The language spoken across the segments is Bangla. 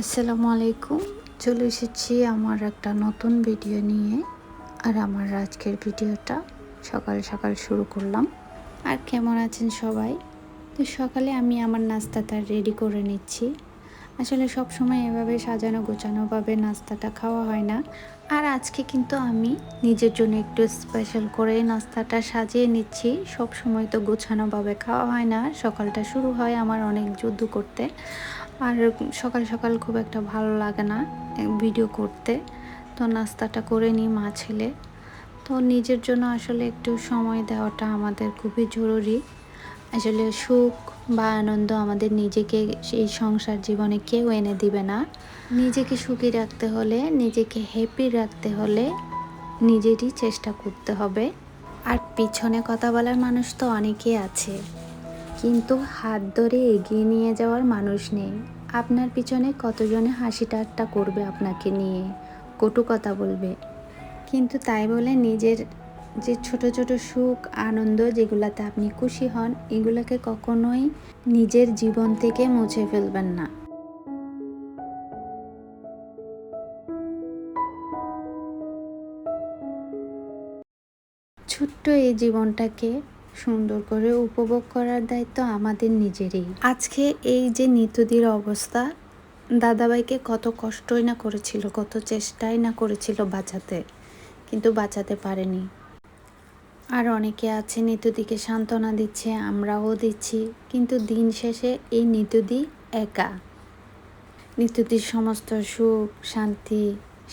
আসসালামু আলাইকুম। চলে এসেছি আমার একটা নতুন ভিডিও নিয়ে। আর আমার আজকের ভিডিওটা সকাল সকাল শুরু করলাম। আর কেমন আছেন সবাই? তো সকালে আমি আমার নাস্তাটা রেডি করে নিচ্ছি। আসলে সব সময় এভাবে সাজানো গোছানোভাবে নাস্তাটা খাওয়া হয় না। আর আজকে কিন্তু আমি নিজের জন্য একটু স্পেশাল করে নাস্তাটা সাজিয়ে নিচ্ছি। সব সময় তো গোছানোভাবে খাওয়া হয় না। সকালটা শুরু হয় আমার অনেক যুদ্ধ করতে। আর সকাল সকাল খুব একটা ভালো লাগে না ভিডিও করতে। তো নাস্তাটা করে নিই মা ছেলে। তো নিজের জন্য আসলে একটু সময় দেওয়াটা আমাদের খুবই জরুরি। আসলে সুখ বা আনন্দ আমাদের নিজেকে এই সংসার জীবনে কেউ এনে দিবে না। নিজেকে সুখী রাখতে হলে, নিজেকে হ্যাপি রাখতে হলে নিজেরই চেষ্টা করতে হবে। আর পিছনে কথা বলার মানুষ তো অনেকেই আছে। কিন্তু হাত ধরে এগিয়ে নিয়ে যাওয়ার মানুষ নেই। আপনার পিছনে কতজনে হাসি ঠাট্টা করবে আপনাকে নিয়ে? কটু কথা বলবে। কিন্তু তাই বলে নিজের যে ছোট ছোট সুখ, আনন্দ যেগুলাতে আপনি খুশি হন, এগুলোকে কখনোই নিজের জীবন থেকে মুছে ফেলবেন না। ছোট্ট এই জীবনটাকে সুন্দর করে উপভোগ করার দায়িত্ব আমাদের নিজেরই। আজকে এই যে নিতুদির অবস্থা, দাদাভাইকে কত কষ্টই না করেছিল, কত চেষ্টাই না করেছিল বাঁচাতে, কিন্তু বাঁচাতে পারেনি। আর অনেকে আছে নিতুদিকে সান্ত্বনা দিচ্ছে, আমরাও দিচ্ছি, কিন্তু দিন শেষে এই নিতুদি একা। নিতুদির সমস্ত সুখ, শান্তি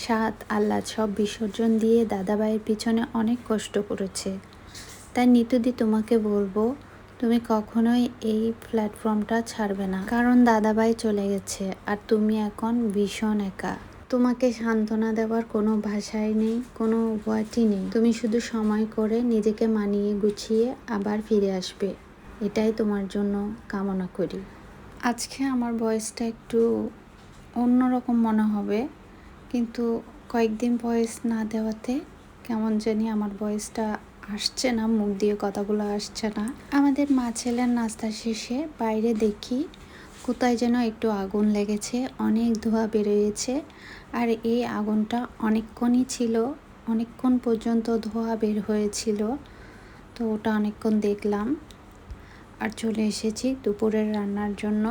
স্বাদ আহ্লাদ সব বিসর্জন দিয়ে দাদাভাইয়ের পিছনে অনেক কষ্ট করেছে। তাই নিতুদি তোমাকে বলব, তুমি কখনোই এই প্ল্যাটফর্মটা ছাড়বে না। কারণ দাদাভাই চলে গেছে আর তুমি এখন ভীষণ একা। তোমাকে সান্ত্বনা দেওয়ার কোনো ভাষাই নেই, কোনো ওয়ার্ডই নেই। তুমি শুধু সময় করে নিজেকে মানিয়ে গুছিয়ে আবার ফিরে আসবে। এটাই তোমার জন্য কামনা করি। আজকে আমার বয়সটা একটু অন্যরকম মনে হবে, কিন্তু কয়েকদিন বয়স না দেওয়াতে কেমন জানি আমার বয়সটা আসছে না, মুখ দিয়ে কথাগুলো আসছে না। আমাদের মা ছেলের নাস্তা শেষে বাইরে দেখি কোথায় যেন একটু আগুন লেগেছে, অনেক ধোঁয়া বেরোয়েছে। আর এই আগুনটা অনেকক্ষণই ছিল, অনেকক্ষণ পর্যন্ত ধোঁয়া বের হয়েছিল। তো ওটা অনেকক্ষণ দেখলাম আর চলে এসেছি দুপুরের রান্নার জন্য।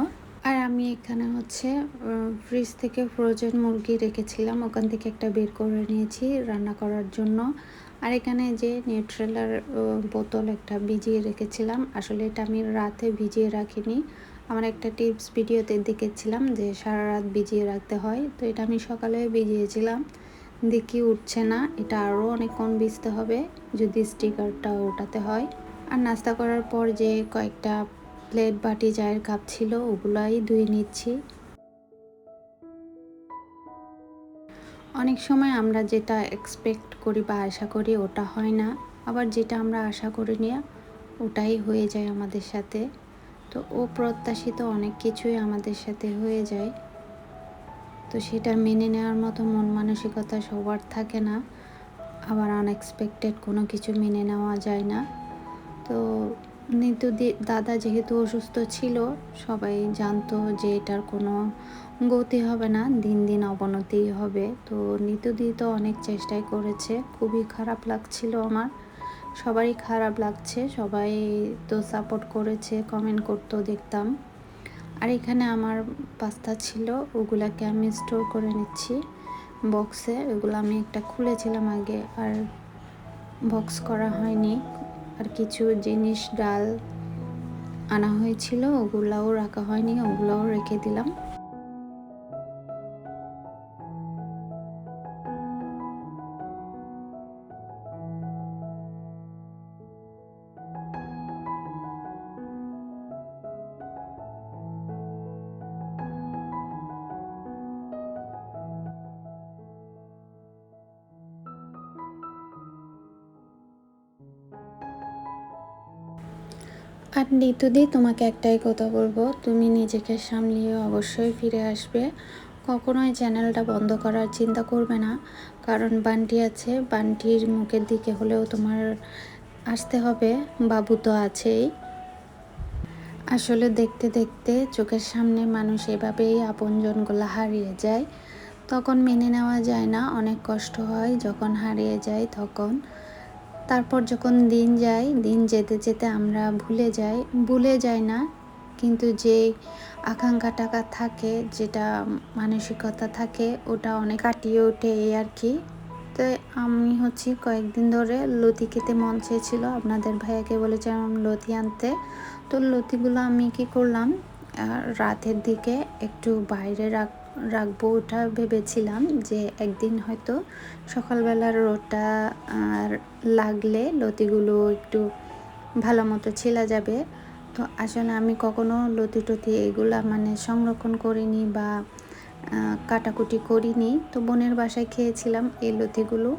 আর আমি এখানে হচ্ছে ফ্রিজ থেকে ফ্রোজেন মুরগি রেখেছিলাম, ওখান থেকে একটা বের করে নিয়েছি রান্না করার জন্য। আর এখানে যে নিউট্রেলার বোতল একটা ভিজিয়ে রেখেছিলাম। আসলে এটা আমি রাতে ভিজিয়ে রাখিনি। আমার একটা টিপস ভিডিওতে দেখেছিলাম যে সারা রাত ভিজিয়ে রাখতে হয়। তো এটা আমি সকালে ভিজিয়েছিলাম। দেখি উঠছে না। এটা আরও অনেকক্ষণ ভিজতে হবে যদি স্টিকারটা ওঠাতে হয়। আর নাস্তা করার পর যে কয়েকটা প্লেট বাটি, চায়ের কাপ ছিল ওগুলাই ধুয়ে নিচ্ছি। অনেক সময় আমরা যেটা এক্সপেক্ট করি বা আশা করি ওটা হয় না। আবার যেটা আমরা আশা করি নিয়ে ওটাই হয়ে যায় আমাদের সাথে। তো ও প্রত্যাশিত অনেক কিছুই আমাদের সাথে হয়ে যায়। তো সেটা মেনে নেওয়ার মতো মন মানসিকতা সবার থাকে না। আবার আনএক্সপেক্টেড কোনো কিছু মেনে নেওয়া যায় না। তো নিতু দাদা যেহেতু অসুস্থ ছিল, সবাই জানতো যে এটার কোনো গতি হবে না, দিন দিন অবনতি হবে। তো নিতুদি তো অনেক চেষ্টাই করেছে, খুবই খারাপ লাগছিল আমার। সবারই খারাপ লাগছে, সবাই তো সাপোর্ট করেছে কমেন্ট করতেও দেখতাম। আর এখানে আমার পাস্তা ছিল, ওগুলাকে আমি স্টোর করে নিচ্ছি বক্সে ওগুলো আমি একটা খুলেছিলাম আগে, আর বক্স করা হয়নি। আর কিছু জিনিস ডাল আনা হয়েছিল ওগুলাও রাখা হয়নি ওগুলাও রেখে দিলাম। আর নিতুদি, তোমাকে একটাই কথা বলব, তুমি নিজেকে সামলিয়ে অবশ্যই ফিরে আসবে। কখনোই চ্যানেলটা বন্ধ করার চিন্তা করবে না, কারণ বান্টি আছে, বান্টির মুখের দিকে হলেও তোমার আসতে হবে, বাবু তো আছেই। আসলে দেখতে দেখতে চোখের সামনে মানুষ এভাবেই আপনজনগুলো হারিয়ে যায়। তখন মেনে নেওয়া যায় না, অনেক কষ্ট হয়, যখন হারিয়ে যায় তখন। তারপর যখন দিন যায়, দিন যেতে যেতে আমরা ভুলে যাই। ভুলে যাই না, কিন্তু যে আকাঙ্ক্ষা টাকা থাকে, যেটা মানসিকতা থাকে, ওটা অনেক কাটিয়ে ওঠে এই আর কি। তো আমি হচ্ছি কয়েকদিন ধরে লতি খেতে মন চেয়েছিল। আপনাদের ভাইয়াকে বলেছিলাম লতি আনতে। তো লতিগুলো আমি কি করলাম রাতের দিকে একটু বাইরে রাখ রাখব ওটা ভেবেছিলাম যে একদিন হয়তো সকালবেলার রোদটা, আর লাগলে লতিগুলো একটু ভালো মতো ছিলা যাবে। তো আসলে আমি কখনো লতি টতি এগুলা মানে সংরক্ষণ করিনি বা কাটাকুটি করিনি। তো বোনের বাসায় খেয়েছিলাম এই লতিগুলো।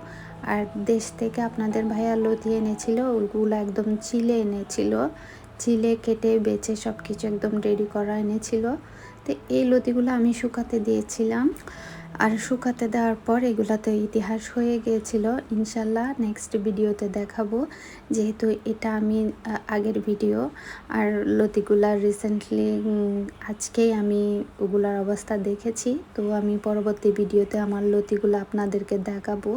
আর দেশ থেকে আপনাদের ভাইয়া লতি এনেছিল ওইগুলো একদম চিলে এনেছিল। চিলে কেটে বেছে সব কিছু একদম রেডি করা এনেছিল। তো এই লতিগুলো আমি শুকাতে দিয়েছিলাম। আর শুকাতে দেওয়ার পর এগুলো তো ইতিহাস হয়ে গিয়েছিল। ইনশাল্লাহ নেক্সট ভিডিওতে দেখাবো। যেহেতু এটা আমি আগের ভিডিও আর লতিগুলা রিসেন্টলি আজকেই আমি ওগুলার অবস্থা দেখেছি। তো আমি পরবর্তী ভিডিওতে আমার লতিগুলো আপনাদেরকে দেখাবো।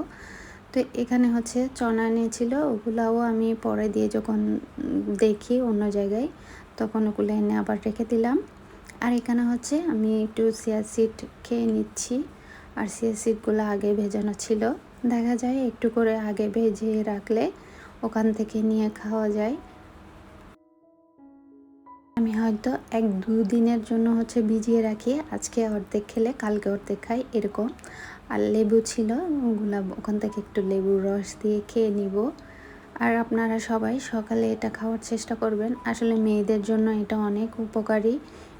তো এখানে হচ্ছে চনা নিয়েছিল ওগুলাও আমি পরে দিয়ে যখন দেখি অন্য জায়গায়, তখন ওগুলো এনে আবার রেখে দিলাম। আর এখানে হচ্ছে আমি একটু সিট খেয়ে নিচ্ছি। আর সিয়া সিটগুলো আগে ভেজানো ছিল। দেখা যায় একটু করে আগে ভেজে রাখলে ওখান থেকে নিয়ে খাওয়া যায়। আমি হয়তো এক দু দিনের জন্য হচ্ছে ভিজিয়ে রাখি। আজকে অর্ধেক খেলে কালকে অর্ধেক খাই, এরকম। আর লেবু ছিল, ওগুলা ওখান থেকে একটু লেবুর রস দিয়ে খেয়ে নিব। আর আপনারা সবাই সকালে এটা খাওয়ার চেষ্টা করবেন। আসলে মেয়েদের জন্য এটা অনেক উপকারী।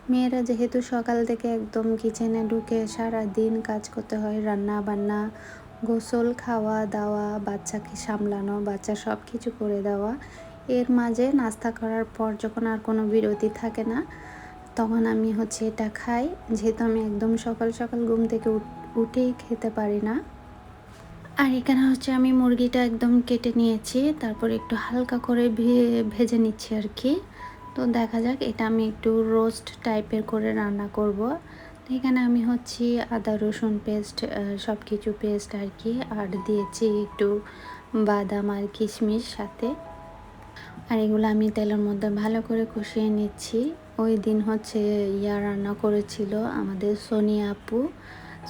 মেয়েরা যেহেতু সকাল থেকে একদম কিচেনে ঢুকে সারা দিন কাজ করতে হয় রান্না বান্না গোসল, খাওয়া দাওয়া, বাচ্চাকে সামলানো, বাচ্চা সব কিছু করে দেওয়া, এর মাঝে নাস্তা করার পর যখন আর কোনো বিরতি থাকে না, তখন আমি হচ্ছে এটা খাই। যেহেতু আমি একদম সকাল সকাল ঘুম থেকে উঠেই খেতে পারি না। আর এখানে হচ্ছে আমি মুরগিটা একদম কেটে নিয়েছি, তারপর একটু হালকা করে ভেজে নিচ্ছি আর কি। তো দেখা যাক, এটা আমি একটু রোস্ট টাইপের করে রান্না করব। এখানে আমি হচ্ছি আদা, রসুন পেস্ট সব কিছু পেস্ট আর কি, আর দিয়েছি একটু বাদাম আর কিশমিশ সাথে। আর এগুলো আমি তেলের মধ্যে ভালো করে কষিয়ে নিচ্ছি। ওই দিন হচ্ছে ইয়া রান্না করেছিল আমাদের সোনিয়া আপু।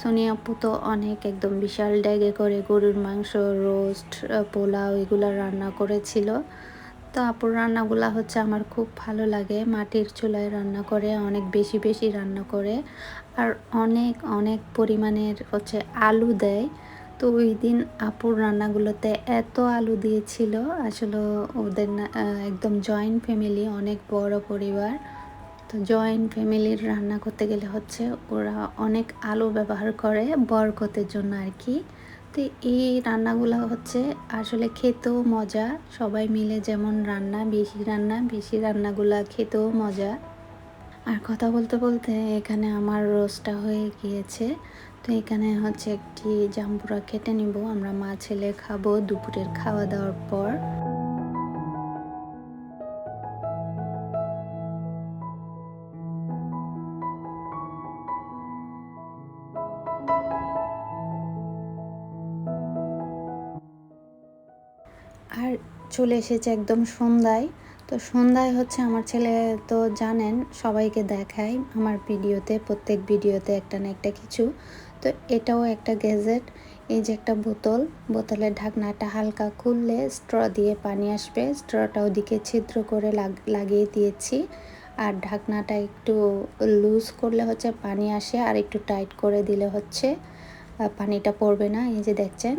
সোনিয়া আপু তো অনেক একদম বিশাল ড্যাগে করে গরুর মাংস রোস্ট পোলাও এগুলো রান্না করেছিল। তো আপুর রান্নাগুলো হচ্ছে আমার খুব ভালো লাগে। মাটির চুলায় রান্না করে, অনেক বেশি বেশি রান্না করে। আর অনেক অনেক পরিমাণের হচ্ছে আলু দেয়। তো ওই দিন আপুর রান্নাগুলোতে এত আলু দিয়েছিল, আসলে ওদের একদম জয়েন্ট ফ্যামিলি অনেক বড় পরিবার। তো জয়েন্ট ফ্যামিলির রান্না করতে গেলে হচ্ছে ওরা অনেক আলু ব্যবহার করে বরকতের জন্য আর কি। তো এই রান্নাগুলো হচ্ছে আসলে খেতেও মজা। সবাই মিলে যেমন রান্না, বেশি রান্না, বেশি রান্নাগুলো খেতেও মজা। আর কথা বলতে বলতে এখানে আমার রোস্টটা হয়ে গিয়েছে। তো এখানে হচ্ছে একটি জাম্বুরা কেটে নিব। আমরা মা ছেলে খাব দুপুরের খাওয়া দাওয়ার পর। চলে এসেছে একদম সন্ধ্যায়। তো সন্ধ্যায় হচ্ছে আমার ছেলে তো জানেন, সবাইকে দেখায় আমার ভিডিওতে, প্রত্যেক ভিডিওতে একটা না একটা কিছু। তো এটাও একটা গ্যাজেট, এই যে একটা বোতল, বোতলের ঢাকনাটা হালকা খুললে স্ট্র দিয়ে পানি আসবে। স্ট্রটা ওদিকে ছিদ্র করে লাগিয়ে দিয়েছি। আর ঢাকনাটা একটু লুজ করলে হচ্ছে পানি আসে, আর একটু টাইট করে দিলে হচ্ছে পানিটা পড়বে না। এই যে দেখছেন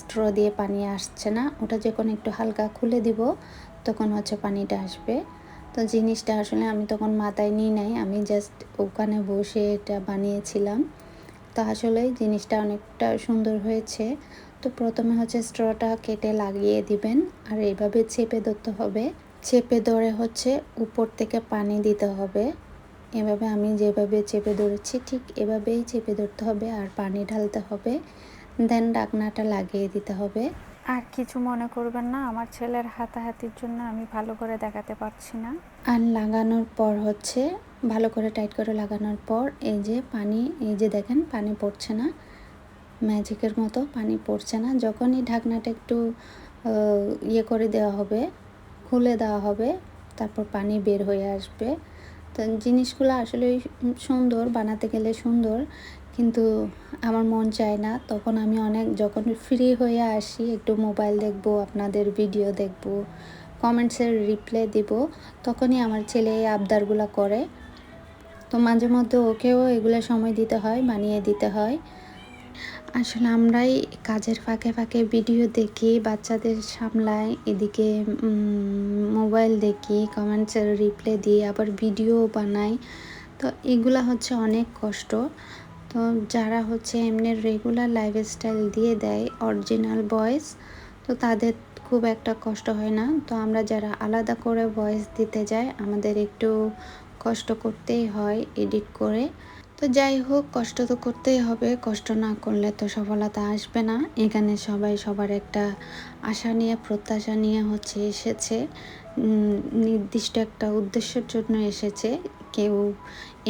স্ট্র দিয়ে পানি আসছে না। ওটা যখন একটু হালকা খুলে দিব, তখন হচ্ছে পানিটা আসবে। তো জিনিসটা আসলে আমি তখন মাথায় নিই নাই, আমি জাস্ট ওখানে বসে এটা বানিয়েছিলাম। তো আসলে জিনিসটা অনেকটা সুন্দর হয়েছে। তো প্রথমে হচ্ছে স্ট্রটা কেটে লাগিয়ে দিবেন, আর এইভাবে চেপে ধরতে হবে। চেপে ধরে হচ্ছে উপর থেকে পানি দিতে হবে। এভাবে আমি যেভাবে চেপে ধরেছি, ঠিক এভাবেই চেপে ধরতে হবে, আর পানি ঢালতে হবে। দেন ডাকনাটা লাগিয়ে দিতে হবে। আর কিছু মনে করবেন না আমার ছেলের হাতাহাতির জন্য আমি ভালো করে দেখাতে পারছি না। আর লাগানোর পর হচ্ছে ভালো করে টাইট করে লাগানোর পর এই যে পানি এই যে দেখেন পানি পড়ছে না ম্যাজিকের মতো পানি পড়ছে না। যখনই ঢাকনাটা একটু ইয়ে করে দেওয়া হবে খুলে দেওয়া হবে তারপর পানি বের হয়ে আসবে। তো জিনিসগুলো আসলে সুন্দর বানাতে গেলে সুন্দর। কিন্তু আমার মন চায় না। তখন আমি অনেক, যখন ফ্রি হয়ে আসি, একটু মোবাইল দেখব, আপনাদের ভিডিও দেখব কমেন্টসের রিপ্লাই দিব, তখনই আমার ছেলে এই আবদারগুলো করে। তো মাঝে মধ্যে ওকেও এগুলো সময় দিতে হয়, মানিয়ে দিতে হয়। আসলে আমরাই কাজের ফাঁকে ফাঁকে ভিডিও দেখি, বাচ্চাদের সামলাই এদিকে মোবাইল দেখি কমেন্টসের রিপ্লাই দিই, আবার ভিডিও বানাই। তো এগুলা হচ্ছে অনেক কষ্ট। তো যারা হচ্ছে এমনি রেগুলার লাইফস্টাইল দিয়ে দেয় অরিজিনাল ভয়েস তো তাদের খুব একটা কষ্ট হয় না। তো আমরা যারা আলাদা করে ভয়েস দিতে যাই, আমাদের একটু কষ্ট করতেই হয় এডিট করে। তো যাই হোক, কষ্ট তো করতেই হবে, কষ্ট না করলে তো সফলতা আসবে না। এখানে সবাই সবার একটা আশা নিয়ে, প্রত্যাশা নিয়ে হচ্ছে এসেছে। নির্দিষ্ট একটা উদ্দেশ্যের জন্য এসেছে। কেউ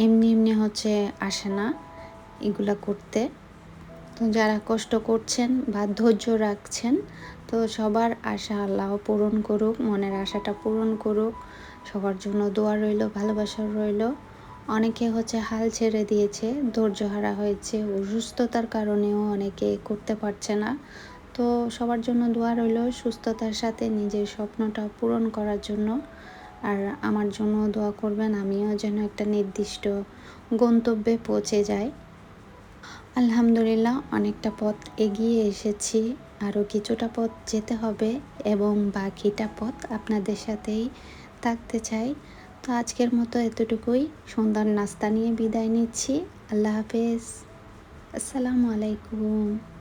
এমনি এমনি হচ্ছে আসে না। এগুলা করতে। তো যারা কষ্ট করছেন বা ধৈর্য রাখছেন, তো সবার আশা আল্লাহ পূরণ করুক, মনের আশাটা পূরণ করুক। সবার জন্য দোয়া রইল, ভালোবাসা রইল। অনেকে হচ্ছে হাল ছেড়ে দিয়েছে, ধৈর্য হারা হয়েছে, অসুস্থতার কারণেও অনেকে করতে পারছে না। তো সবার জন্য দোয়া রইল, সুস্থতার সাথে নিজের স্বপ্নটা পূরণ করার জন্য। আর আমার জন্য দোয়া করবেন, আমিও যেন একটা নির্দিষ্ট গন্তব্যে পৌঁছে যাই। আলহামদুলিল্লাহ, অনেকটা পথ এগিয়ে এসেছি। আরও কিছুটা পথ যেতে হবে এবং বাকিটা পথ আপনাদের সাথেই থাকতে চাই। তো আজকের মতো এতটুকুই। সুন্দর নাস্তা নিয়ে বিদায় নিচ্ছি। আল্লাহ হাফেজ। আসসালামু আলাইকুম।